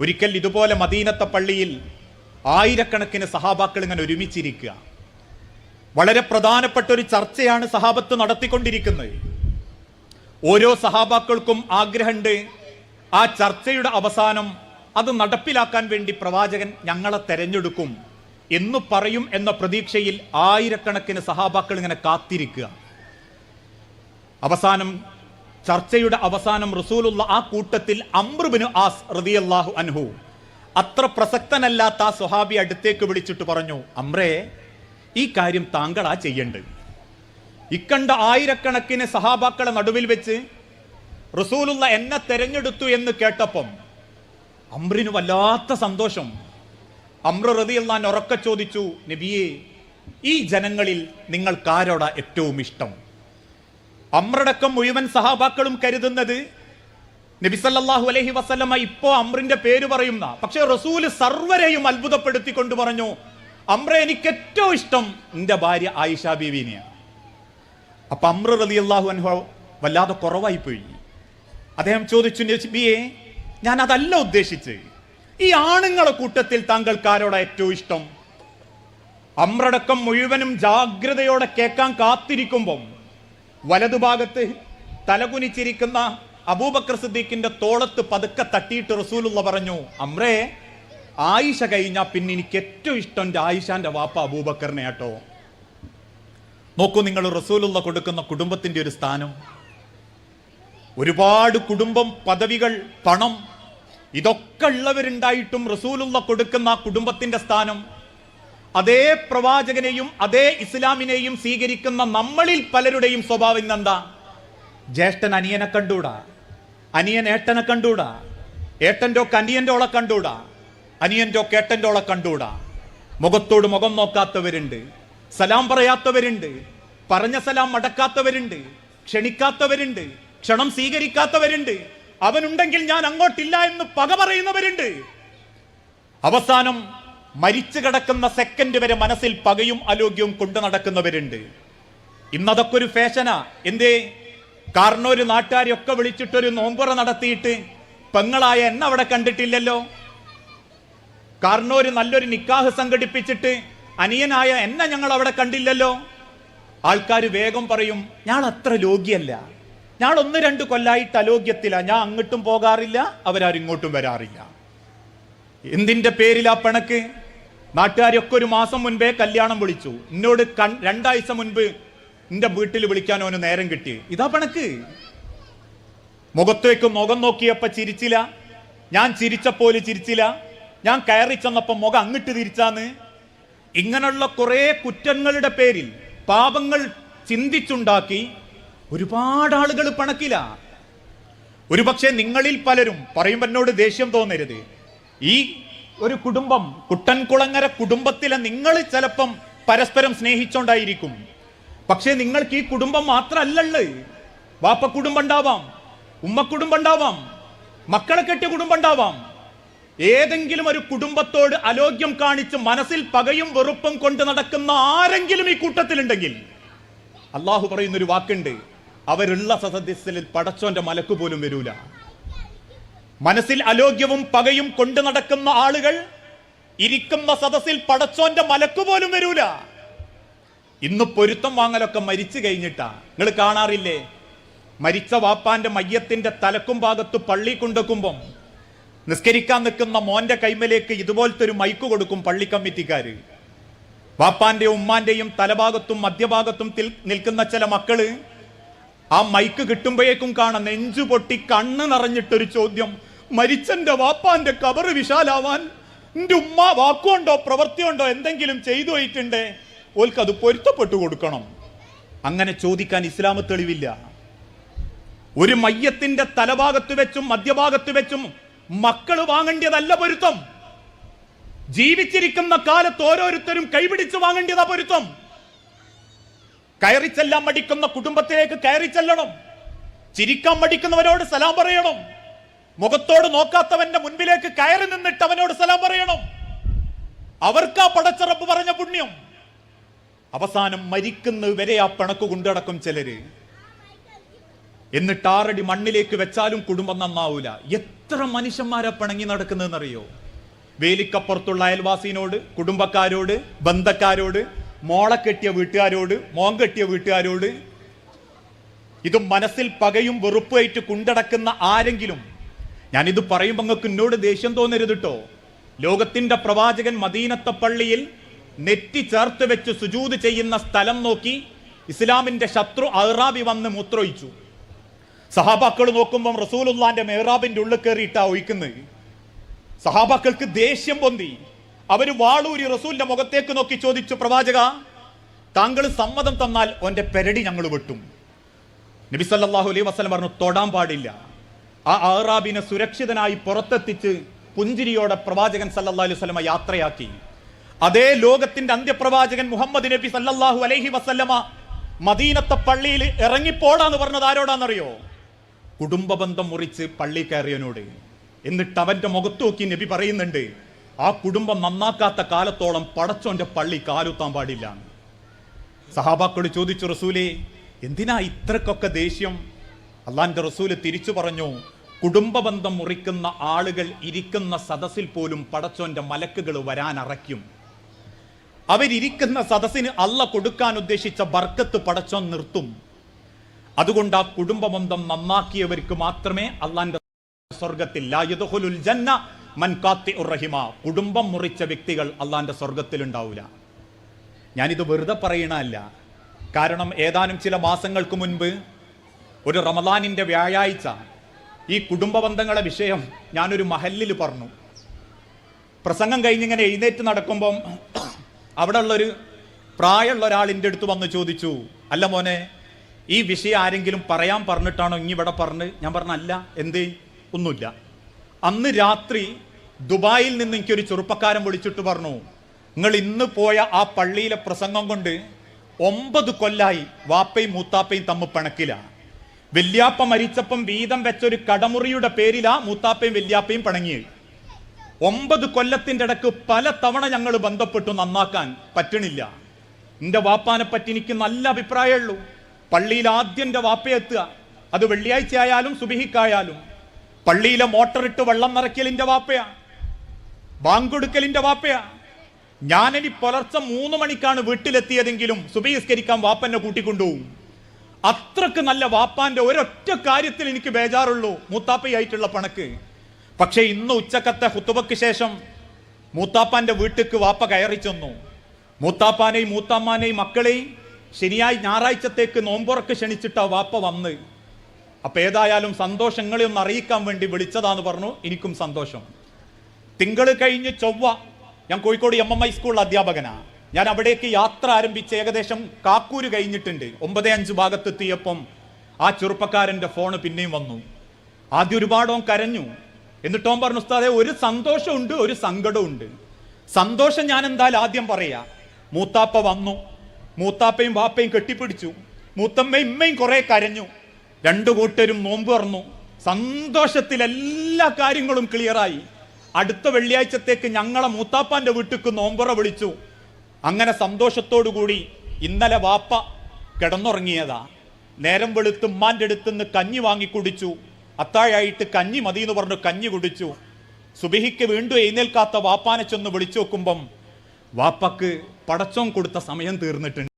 ഒരിക്കൽ ഇതുപോലെ മദീനത്തെ പള്ളിയിൽ ആയിരക്കണക്കിന് സഹാബാക്കൾ ഇങ്ങനെ ഒരുമിച്ചിരിക്കുക. വളരെ പ്രധാനപ്പെട്ട ഒരു ചർച്ചയാണ് സഹാബത്ത് നടത്തിക്കൊണ്ടിരിക്കുന്നത്. ഓരോ സഹാബാക്കൾക്കും ആഗ്രഹമുണ്ട്. ആ ചർച്ചയുടെ അവസാനം അത് നടപ്പിലാക്കാൻ വേണ്ടി പ്രവാചകൻ ഞങ്ങളെ തെരഞ്ഞെടുക്കും എന്ന് പറയും എന്ന പ്രതീക്ഷയിൽ ആയിരക്കണക്കിന് സഹാബാക്കൾ ഇങ്ങനെ കാത്തിരിക്കുക. അവസാനം ചർച്ചയുടെ അവസാനം റസൂലുള്ള ആ കൂട്ടത്തിൽ അമ്രുബിനു ആസ് റതിയല്ലാഹു അൻഹു. അത്ര പ്രസക്തനല്ലാത്ത ആ സ്വഹാബി അടുത്തേക്ക് വിളിച്ചിട്ട് പറഞ്ഞു അമ്രേ ഈ കാര്യം താങ്കളാ ചെയ്യേണ്ടത്. ഇക്കണ്ട ആയിരക്കണക്കിന് സഹാബാക്കളെ നടുവിൽ വെച്ച് റസൂലുള്ള എന്നെ തെരഞ്ഞെടുത്തു എന്ന് കേട്ടപ്പം അമ്രിന് വല്ലാത്ത സന്തോഷം. അമ്ര റതിയല്ലാൻ ഉറക്കെ ചോദിച്ചു നബിയെ ഈ ജനങ്ങളിൽ നിങ്ങൾക്കാരോടാ ഏറ്റവും ഇഷ്ടം? അമ്രടക്കം മുഴുവൻ സഹാബാക്കളും കരുതുന്നത് നബിസല്ലാഹു അലഹി വസ്ലമ ഇപ്പോ അമ്രിന്റെ പേര് പറയുന്ന പക്ഷെ റസൂൽ സർവരെയും അത്ഭുതപ്പെടുത്തിക്കൊണ്ട് പറഞ്ഞു അമ്ര എനിക്ക് ഏറ്റവും ഇഷ്ടം എന്റെ ഭാര്യ ആയിഷ ബീവിനെയാണ്. അപ്പൊ അമ്ര റലി അള്ളാഹു അൻഹു വല്ലാതെ കുറവായി പോയി അദ്ദേഹം ചോദിച്ചു നബിയെ ഞാൻ അതല്ല ഉദ്ദേശിച്ച് ഈ ആണുങ്ങളെ കൂട്ടത്തിൽ താങ്കൾക്ക് ആരോടാ ഏറ്റവും ഇഷ്ടം? അമ്രടക്കം മുഴുവനും ജാഗ്രതയോടെ കേൾക്കാൻ കാത്തിരിക്കുമ്പം വലതുഭാഗത്ത് തലകുനിച്ചിരിക്കുന്ന അബൂബക്കർ സിദ്ദീഖിന്റെ തോളത്ത് പതുക്കെ തട്ടിയിട്ട് റസൂലുള്ള പറഞ്ഞു അമ്രേ ആയിഷ കഴിഞ്ഞാ പിന്നെ എനിക്ക് ഏറ്റവും ഇഷ്ടം എന്റെ ആയിഷാന്റെ വാപ്പ അബൂബക്കറിനെ കേട്ടോ നോക്കൂ നിങ്ങൾ റസൂലുള്ള കൊടുക്കുന്ന കുടുംബത്തിന്റെ ഒരു സ്ഥാനം. ഒരുപാട് കുടുംബം പദവികൾ പണം ഇതൊക്കെ ഉള്ളവരുണ്ടായിട്ടും റസൂലുള്ള കൊടുക്കുന്ന കുടുംബത്തിന്റെ സ്ഥാനം അതേ പ്രവാചകനെയും അതേ ഇസ്ലാമിനെയും സ്വീകരിക്കുന്ന നമ്മളിൽ പലരുടെയും സ്വഭാവം ഇന്നെന്താ? ജ്യേഷ്ഠൻ അനിയനെ കണ്ടൂടാ. അനിയൻ ഏട്ടനെ കണ്ടൂടാ. ഏട്ടന്റെ ഒക്കെ അനിയന്റെ ഓളെ കണ്ടൂടാ. അനിയന്റെ ഒക്കെ ഏട്ടന്റെ ഓളെ കണ്ടൂടാ. മുഖത്തോട് മുഖം നോക്കാത്തവരുണ്ട്. സലാം പറയാത്തവരുണ്ട്. പറഞ്ഞ സലാം മടക്കാത്തവരുണ്ട്. ക്ഷണിക്കാത്തവരുണ്ട്. ക്ഷണം സ്വീകരിക്കാത്തവരുണ്ട്. അവനുണ്ടെങ്കിൽ ഞാൻ അങ്ങോട്ടില്ല എന്ന് പക പറയുന്നവരുണ്ട്. അവസാനം മരിച്ചു കിടക്കുന്ന സെക്കൻഡ് വരെ മനസ്സിൽ പകയും അലോഗ്യവും കൊണ്ടു നടക്കുന്നവരുണ്ട്. ഇന്നതൊക്കെ ഒരു ഫാഷനാ എന്തേ? കാരണം ഒരു നാട്ടുകാരെയൊക്കെ വിളിച്ചിട്ടൊരു നോമ്പുറ നടത്തിയിട്ട് പെങ്ങളായ എന്നെ അവിടെ കണ്ടിട്ടില്ലല്ലോ. കാരണം ഒരു നല്ലൊരു നിക്കാഹ് സംഘടിപ്പിച്ചിട്ട് അനിയനായ എന്നെ ഞങ്ങൾ അവിടെ കണ്ടില്ലല്ലോ. ആൾക്കാർ വേഗം പറയും ഞാൻ അത്ര ലോഗ്യല്ല ഞാൻ ഒന്ന് രണ്ട് കൊല്ലായിട്ട് അലോഗ്യത്തില്ല ഞാൻ അങ്ങോട്ടും പോകാറില്ല അവരാരും ഇങ്ങോട്ടും വരാറില്ല. എന്തിന്റെ പേരിലാ പിണക്ക്? നാട്ടുകാരൊക്കെ ഒരു മാസം മുൻപേ കല്യാണം വിളിച്ചു. എന്നോട് കൺ രണ്ടാഴ്ച മുൻപ് എന്റെ വീട്ടിൽ വിളിക്കാൻ ഓന് നേരം കിട്ടി. ഇതാ പണക്ക്. മുഖത്തേക്ക് മുഖം നോക്കിയപ്പോൾ ചിരിച്ചില്ല. ഞാൻ ചിരിച്ചപ്പോൾ ചിരിച്ചില്ല. ഞാൻ കയറി ചെന്നപ്പോ മുഖം അങ്ങിട്ട് തിരിച്ചാന്ന്. ഇങ്ങനെയുള്ള കുറേ കുറ്റങ്ങളുടെ പേരിൽ പാപങ്ങൾ ചിന്തിച്ചുണ്ടാക്കി ഒരുപാട് ആളുകൾ പണക്കില്ല. ഒരുപക്ഷെ നിങ്ങളിൽ പലരും പറയുമ്പോൾ എന്നോട് ദേഷ്യം തോന്നരുത്. ഈ ഒരു കുടുംബം കുട്ടൻകുളങ്ങര കുടുംബത്തിലെ നിങ്ങൾ ചിലപ്പം പരസ്പരം സ്നേഹിച്ചോണ്ടായിരിക്കും. പക്ഷേ നിങ്ങൾക്ക് ഈ കുടുംബം മാത്രല്ലള്ള് വാപ്പ കുടുംബം ഉണ്ടാവാം ഉമ്മ കുടുംബം ഉണ്ടാവാം മക്കളെ കെട്ടിയ കുടുംബം ഉണ്ടാവാം ഏതെങ്കിലും ഒരു കുടുംബത്തോട് അലോഗ്യം കാണിച്ച് മനസ്സിൽ പകയും വെറുപ്പും കൊണ്ട് നടക്കുന്ന ആരെങ്കിലും ഈ കൂട്ടത്തിലുണ്ടെങ്കിൽ അള്ളാഹു പറയുന്നൊരു വാക്കുണ്ട് അവരുള്ള സദസ്സിൽ പടച്ചോന്റെ മലക്ക് പോലും വരൂല. മനസ്സിൽ അലോഗ്യവും പകയും കൊണ്ടു നടക്കുന്ന ആളുകൾ ഇരിക്കുന്ന സദസ്സിൽ പടച്ചോന്റെ മലക്ക് പോലും വരൂല. ഇന്ന് പൊരുത്തം വാങ്ങലൊക്കെ മരിച്ചു കഴിഞ്ഞിട്ടാ. നിങ്ങൾ കാണാറില്ലേ? മരിച്ച വാപ്പാന്റെ മയ്യത്തിന്റെ തലക്കും ഭാഗത്ത് പള്ളി കൊണ്ടുവെക്കുമ്പം നിസ്കരിക്കാൻ നിൽക്കുന്ന മോന്റെ കൈമലേക്ക് ഇതുപോലത്തെ ഒരു മൈക്ക് കൊടുക്കും പള്ളി കമ്മിറ്റിക്കാര് വാപ്പാന്റെയും ഉമ്മാന്റെയും തലഭാഗത്തും മധ്യഭാഗത്തും നിൽക്കുന്ന ചില മക്കൾ ആ മൈക്ക് കിട്ടുമ്പോഴേക്കും കാണാം നെഞ്ചു പൊട്ടി കണ്ണ് നിറഞ്ഞിട്ടൊരു ചോദ്യം മരിച്ചന്റെ വാപ്പാന്റെ കബറ് വിശാലാവാൻ എന്റെ ഉമ്മ വാക്കുകൊണ്ടോ പ്രവൃത്തിയുണ്ടോ എന്തെങ്കിലും ചെയ്തു പോയിട്ടുണ്ടേ? ഓൽക്ക് അത് പൊരുത്തപ്പെട്ടു കൊടുക്കണം. അങ്ങനെ ചോദിക്കാൻ ഇസ്ലാം തെളിവില്ല. ഒരു മയ്യത്തിന്റെ തലഭാഗത്ത് വെച്ചും മധ്യഭാഗത്ത് വെച്ചും മക്കൾ വാങ്ങേണ്ടതല്ല പൊരുത്തം. ജീവിച്ചിരിക്കുന്ന കാലത്ത് ഓരോരുത്തരും കൈപിടിച്ച് വാങ്ങേണ്ടതാ പൊരുത്തം. കയറിച്ചെല്ലാൻ മടിക്കുന്ന കുടുംബത്തിലേക്ക് കയറി ചെല്ലണം. ചിരിക്കാൻ മടിക്കുന്നവരോട് സലാം പറയണം. മുഖത്തോട് നോക്കാത്തവന്റെ മുൻപിലേക്ക് കയറി നിന്നിട്ട് അവനോട് സലാം പറയണം. അവർക്കാ പടച്ചറപ്പ് പറഞ്ഞ പുണ്യം. അവസാനം മരിക്കുന്ന വരെ ആ പിണക്ക് കൊണ്ടടക്കും ചിലര്. എന്നിട്ട് ആറടി മണ്ണിലേക്ക് വെച്ചാലും കുടുംബം നന്നാവൂല. എത്ര മനുഷ്യന്മാരാ പിണങ്ങി നടക്കുന്നതെന്നറിയോ? വേലിക്കപ്പുറത്തുള്ള അയൽവാസിനോട് കുടുംബക്കാരോട് ബന്ധക്കാരോട് മോളെ കെട്ടിയ വീട്ടുകാരോട് മോൻ കെട്ടിയ വീട്ടുകാരോട്. ഇത് മനസ്സിൽ പകയും വെറുപ്പുമായിട്ട് കുണ്ടടക്കുന്ന ആരെങ്കിലും ഞാനിത് പറയുമ്പോൾ നിങ്ങൾക്ക് എന്നോട് ദേഷ്യം തോന്നരുത് കേട്ടോ ലോകത്തിന്റെ പ്രവാചകൻ മദീനത്തെ പള്ളിയിൽ നെറ്റി ചേർത്ത് വെച്ച് സുജൂത് ചെയ്യുന്ന സ്ഥലം നോക്കി ഇസ്ലാമിന്റെ ശത്രു അഹ്റാബി വന്ന് മൂത്രൊഴിച്ചു സഹാബാക്കൾ നോക്കുമ്പം റസൂലുള്ളാന്റെ മേറാബിന്റെ ഉള്ളിൽ കയറിയിട്ടാ ഒഴിക്കുന്നത് സഹാബാക്കൾക്ക് ദേഷ്യം പൊന്തി. അവർ വാളൂരി റസൂലിന്റെ മുഖത്തേക്ക് നോക്കി ചോദിച്ചു പ്രവാചക താങ്കൾ സമ്മതം തന്നാൽ ഓന്റെ പെരടി ഞങ്ങൾ വെട്ടും. നബി സല്ലല്ലാഹു അലൈഹി വസല്ലം പറഞ്ഞു തൊടാൻ പാടില്ല. ആ ആറാബിനെ സുരക്ഷിതനായി പുറത്തെത്തിച്ച് പുഞ്ചിരിയോടെ പ്രവാചകൻ സല്ലല്ലാഹു അലൈഹി വസല്ലമ യാത്രയാക്കി. അതേ ലോകത്തിന്റെ അന്ത്യപ്രവാചകൻ മുഹമ്മദ് നബി സല്ലല്ലാഹു അലൈഹി വസല്ലമ മദീനത്തെ പള്ളിയിൽ ഇറങ്ങിപ്പോടാന്ന് പറഞ്ഞത് ആരോടാന്നറിയോ? കുടുംബ ബന്ധം മുറിച്ച് പള്ളി കയറിയനോട് എന്നിട്ട് അവന്റെ മുഖത്ത് നോക്കി നബി പറയുന്നുണ്ട് ആ കുടുംബം നന്നാക്കാത്ത കാലത്തോളം പടച്ചോന്റെ പള്ളി കാലുത്താൻ പാടില്ല. സഹാബാക്കളോട് ചോദിച്ചു റസൂലേ എന്തിനാ ഇത്രക്കൊക്കെ ദേഷ്യം? അള്ളാന്റെ റസൂൽ തിരിച്ചു പറഞ്ഞു കുടുംബബന്ധം മുറിക്കുന്ന ആളുകൾ ഇരിക്കുന്ന സദസ്സിൽ പോലും പടച്ചോന്റെ മലക്കുകൾ വരാൻ അറയ്ക്കും. അവരിയ്ക്കുന്ന സദസ്സിന് അള്ള കൊടുക്കാൻ ഉദ്ദേശിച്ച ബർക്കത്ത് പടച്ചോൻ നിർത്തും. അതുകൊണ്ട് ആ കുടുംബബന്ധം നന്നാക്കിയവർക്ക് മാത്രമേ അള്ളാന്റെ സ്വർഗത്തിൽ ജന്ന മൻ ഖാത്തിഉർ റഹിമ. കുടുംബം മുറിച്ച വ്യക്തികൾ അള്ളാന്റെ സ്വർഗത്തിൽ ഉണ്ടാവില്ല ഞാനിത് വെറുതെ പറയണല്ല കാരണം ഏതാനും ചില മാസങ്ങൾക്ക് മുൻപ് ഒരു റമദാനിന്റെ വ്യാഴാഴ്ച. ഈ കുടുംബ ബന്ധങ്ങളെ വിഷയം ഞാനൊരു മഹല്ലിൽ പറഞ്ഞു. പ്രസംഗം കഴിഞ്ഞിങ്ങനെ എഴുന്നേറ്റ് നടക്കുമ്പം അവിടെ ഉള്ളൊരു പ്രായമുള്ള ഒരാൾ എന്റെ അടുത്ത് വന്ന് ചോദിച്ചു അല്ല മോനെ ഈ വിഷയം ആരെങ്കിലും പറയാൻ പറഞ്ഞിട്ടാണോ ഇനി ഇവിടെ പറഞ്ഞ്? ഞാൻ പറഞ്ഞ അല്ല എന്തേ? ഒന്നുമില്ല. അന്ന് രാത്രി ദുബായിൽ നിന്ന് എനിക്കൊരു ചെറുപ്പക്കാരൻ വിളിച്ചിട്ട് പറഞ്ഞു നിങ്ങൾ ഇന്ന് പോയ ആ പള്ളിയിലെ പ്രസംഗം കൊണ്ട് ഒമ്പത് കൊല്ലായി വാപ്പയും മൂത്താപ്പയും തമ്മിൽ പിണക്കില്ല വല്യാപ്പ മരിച്ചപ്പം വീതം വെച്ചൊരു കടമുറിയുടെ പേരിലാ മൂത്താപ്പയും വല്യാപ്പയും പണങ്ങിയത് ഒമ്പത് കൊല്ലത്തിന്റെ ഇടയ്ക്ക് പല തവണ ഞങ്ങൾ ബന്ധപ്പെട്ടു നന്നാക്കാൻ പറ്റണില്ല. എന്റെ വാപ്പാനെ പറ്റി എനിക്ക് നല്ല അഭിപ്രായമുള്ളൂ പള്ളിയിൽ ആദ്യം എന്റെ വാപ്പയെത്തുക അത് വെള്ളിയാഴ്ച ആയാലും സുബിഹിക്കായാലും. പള്ളിയിലെ മോട്ടറിട്ട് വെള്ളം നിറയ്ക്കലിന്റെ വാപ്പയാ. ബാങ്കൊടുക്കലിന്റെ വാപ്പയാ. ഞാനിനി പുലർച്ചെ മൂന്ന് മണിക്കാണ് വീട്ടിലെത്തിയതെങ്കിലും സുബഹിസ്കരിക്കാൻ വാപ്പന്നെ കൂട്ടിക്കൊണ്ടുപോകും. അത്രയ്ക്ക് നല്ല വാപ്പാന്റെ ഒരൊറ്റ കാര്യത്തിൽ എനിക്ക് ബേജാറുള്ളൂ മൂത്താപ്പയായിട്ടുള്ള പണക്ക്. പക്ഷേ ഇന്ന് ഉച്ചക്കത്തെ ഹുത്തുബക്ക് ശേഷം മൂത്താപ്പാന്റെ വീട്ടിക്ക് വാപ്പ കയറി ചെന്നു. മൂത്താപ്പാനെയും മൂത്താമ്മാനെയും മക്കളെയും ശനിയായി ഞായറാഴ്ചത്തേക്ക് നോമ്പുറക്ക് ക്ഷണിച്ചിട്ട് വാപ്പ വന്ന്. അപ്പൊ ഏതായാലും സന്തോഷങ്ങളെ ഒന്ന് അറിയിക്കാൻ വേണ്ടി വിളിച്ചതാന്ന് പറഞ്ഞു എനിക്കും സന്തോഷം. തിങ്കൾ കഴിഞ്ഞ് ചൊവ്വ ഞാൻ കോഴിക്കോട് എം എം ഐ സ്കൂളിൽ അധ്യാപകനാ. ഞാൻ അവിടേക്ക് യാത്ര ആരംഭിച്ച് ഏകദേശം കാക്കൂര് കഴിഞ്ഞിട്ടുണ്ട്. ഒമ്പത് അഞ്ച് ഭാഗത്തെത്തിയപ്പം ആ ചെറുപ്പക്കാരന്റെ ഫോണ് പിന്നെയും വന്നു. ആദ്യം ഒരുപാടോം കരഞ്ഞു. എന്നിട്ടോൻ പറഞ്ഞു ഉസ്താദെ ഒരു സന്തോഷമുണ്ട് ഒരു സങ്കടമുണ്ട്. സന്തോഷം ഞാൻ എന്തായാലും ആദ്യം പറയാ. മൂത്താപ്പ വന്നു. മൂത്താപ്പയും വാപ്പയും കെട്ടിപ്പിടിച്ചു. മൂത്തമ്മയും ഇമ്മയും കുറെ കരഞ്ഞു. രണ്ടു കൂട്ടരും നോമ്പ് പറഞ്ഞു സന്തോഷത്തിൽ എല്ലാ കാര്യങ്ങളും ക്ലിയറായി അടുത്ത വെള്ളിയാഴ്ചത്തേക്ക് ഞങ്ങളെ മൂത്താപ്പാന്റെ വീട്ടിക്ക് നോമ്പുറ വിളിച്ചു. അങ്ങനെ കൂടി ഇന്നലെ വാപ്പ കിടന്നുറങ്ങിയതാ. നേരം വെളുത്ത് ഉമ്മാന്റെ അടുത്തുനിന്ന് കഞ്ഞി വാങ്ങി കുടിച്ചു. അത്താഴായിട്ട് കഞ്ഞി മതി എന്ന് പറഞ്ഞു കഞ്ഞി കുടിച്ചു. സുബിഹിക്ക് വീണ്ടും എഴുന്നേൽക്കാത്ത വാപ്പാനെ ചെന്ന് വിളിച്ചു നോക്കുമ്പം വാപ്പക്ക് പടച്ചോം കൊടുത്ത സമയം തീർന്നിട്ടുണ്ട്.